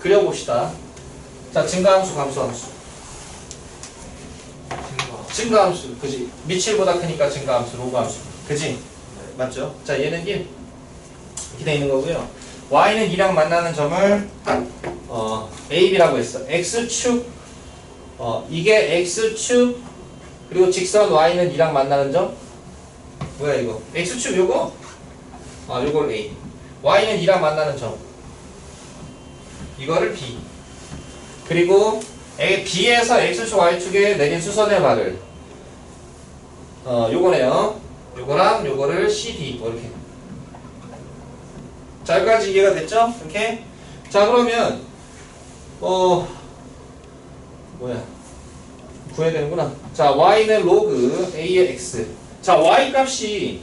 그려봅시다. 자, 증가함수, 감소함수. 증가. 증가함수, 그지? 미칠보다 크니까 증가함수, 로그함수. 그지? 맞죠? 자, 얘는 1. 이렇게 돼 있는 거고요. y는 2랑 만나는 점을 어, ab라고 했어. x축, 어, 이게 x축, 그리고 직선 y는 2랑 만나는 점? 뭐야 이거? x축 요거? 아, 요걸 a. y는 2랑 만나는 점. 이거를 b. 그리고 A, B에서 X축, Y축에 내린 수선의 발을 어, 요거네요. 요거랑 요거를 CD 뭐 이렇게 자, 여기까지 이해가 됐죠? 이렇게 자, 그러면 어 뭐야 구해야 되는구나. 자, Y는 로그 A의 X 자, Y 값이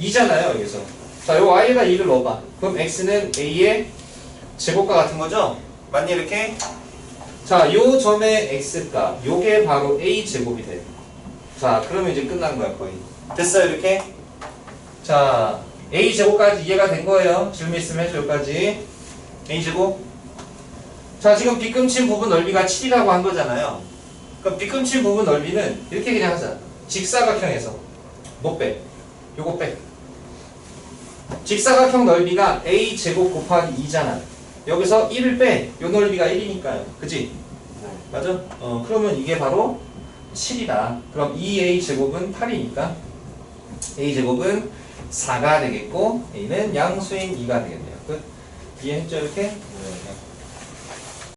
2잖아요, 여기서 자, 요 Y에다 2를 넣어봐. 그럼 X는 A의 제곱과 같은 거죠? 맞니, 이렇게? 자, 요 점의 x값, 요게 바로 a 제곱이 돼. 자, 그러면 이제 끝난 거야 거의. 됐어요 이렇게? 자, a 제곱까지 이해가 된 거예요. 질문 있으면 해줘 여기까지. a 제곱. 자, 지금 빗금친 부분 넓이가 7이라고 한 거잖아요. 그럼 빗금친 부분 넓이는 이렇게 그냥 하자. 직사각형에서 못 빼. 요거 빼. 직사각형 넓이가 a 제곱 곱하기 2잖아. 여기서 1을 빼. 요 넓이가 1이니까요. 그지? 네. 맞아? 어, 그러면 이게 바로 7이다. 그럼 2a 제곱은 8이니까 a 제곱은 4가 되겠고 a는 양수인 2가 되겠네요. 끝. 이해했죠 이렇게? 네.